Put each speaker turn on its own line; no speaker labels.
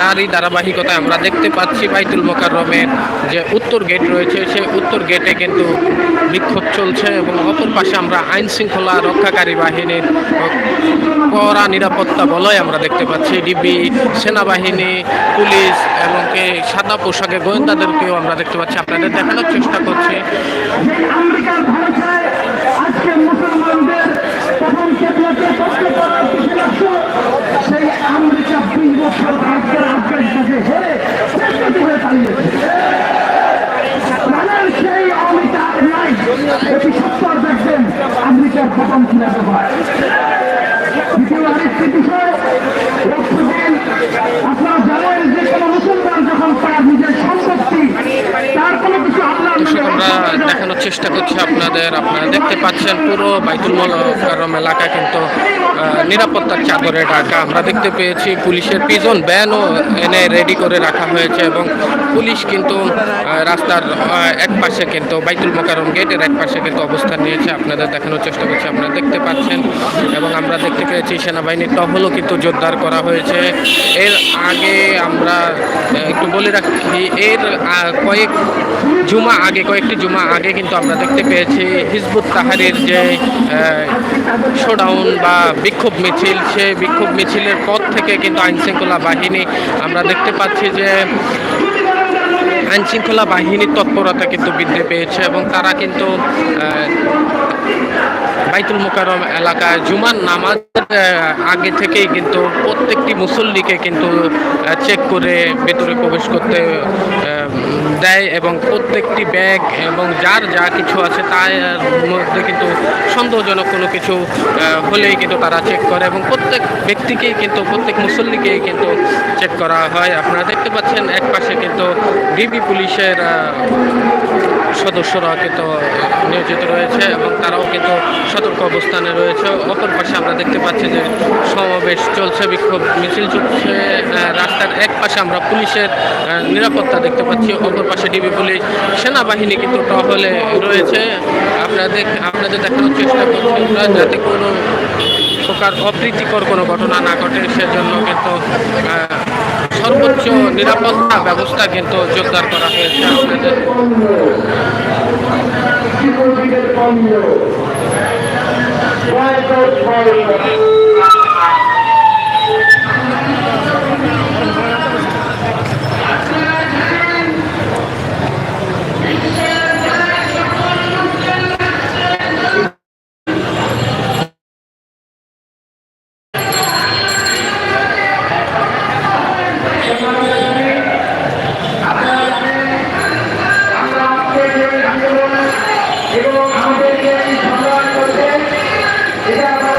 তারই ধারাবাহিকতায় আমরা দেখতে পাচ্ছি বাইতুল মোকাররমের যে উত্তর গেট রয়েছে, সেই উত্তর গেটে কিন্তু বিক্ষোভ চলছে এবং অপর পাশে আমরা আইন শৃঙ্খলা রক্ষাকারী বাহিনীর কড়া নিরাপত্তা বলয় আমরা দেখতে পাচ্ছি। ডিবি, সেনাবাহিনী, পুলিশ এবং সাদা পোশাকে গোয়েন্দাদেরকেও আমরা দেখতে পাচ্ছি। আপনাদের দেখানোর চেষ্টা করছি।
নাই সত্তর দেখবেন আমেরিকার প্রথম কীভাবে হয় দ্বিতীয় আরেকটি বিষয় রক্ষদিন আপনারা জানেন যে কোনো মুসলমান যখন তার নিজের সম্পত্তি তার কোনো কিছু
আমরা দেখানোর চেষ্টা করছি আপনাদের আপনারা দেখতে পাচ্ছেন পুরো বাইতুল মল এলাকা কিন্তু নিরাপত্তার চাদরে ঢাকা। আমরা দেখতে পেয়েছি পুলিশের পিজন ব্যানও এনে রেডি করে রাখা হয়েছে এবং পুলিশ কিন্তু রাস্তার এক পাশে কিন্তু বাইতুল মোকাররম গেটের এক পাশে কিন্তু অবস্থান নিয়েছে। আপনাদের দেখানোর চেষ্টা করছি, আপনারা দেখতে পাচ্ছেন। এবং আমরা দেখতে পেয়েছি সেনাবাহিনীর টহলও কিন্তু জোরদার করা হয়েছে। এর আগে আমরা একটু বলে রাখি, এর কয়েক জুমা আগে, কয়েকটি জুমা আগে কিন্তু আমরা দেখতে পেয়েছি। হিজবুত তাহারির যে শোডাউন বা বিক্ষোভ মিছিল সেই বিক্ষোভ মিছিলের পর থেকে কিন্তু আইনশৃঙ্খলা বাহিনী আমরা দেখতে পাচ্ছি যে আইন শৃঙ্খলা বাহিনীর তৎপরতা কিন্তু বৃদ্ধি পেয়েছে এবং তারা কিন্তু বাইতুল মোকাররম এলাকায় জুমার নামাজ আগে থেকেই কিন্তু প্রত্যেকটি মুসল্লিকে কিন্তু চেক করে ভেতরে প্রবেশ করতে দেয় এবং প্রত্যেকটি ব্যাগ এবং যার যা কিছু আছে তার মধ্যে কিন্তু সন্দেহজনক কোনো কিছু হলেই কিন্তু তারা চেক করে এবং প্রত্যেক ব্যক্তিকেই কিন্তু, প্রত্যেক মুসল্লিকেই কিন্তু চেক করা হয়। আপনারা দেখতে পাচ্ছেন এক পাশে কিন্তু ডিবি পুলিশের সদস্যরা কিন্তু নিয়োজিত রয়েছে এবং তারাও কিন্তু সতর্ক অবস্থানে রয়েছে। অপর পাশে আমরা দেখতে পাচ্ছি যে সমাবেশ চলছে, বিক্ষোভ মিছিল চলছে রাস্তার এক পাশে আমরা পুলিশের নিরাপত্তা দেখতে পাচ্ছি। অপর পাশে ডিবি পুলিশ, সেনাবাহিনী কিন্তু টহলে রয়েছে। আপনাদের আপনাদের দেখানোর চেষ্টা করছি, আমরা যাতে কোনো প্রকার অপ্রীতিকর কোনো ঘটনা না ঘটে, সেজন্য কিন্তু সর্বোচ্চ নিরাপত্তা ব্যবস্থা কিন্তু জোরদার করা হয়েছে আপনাদের।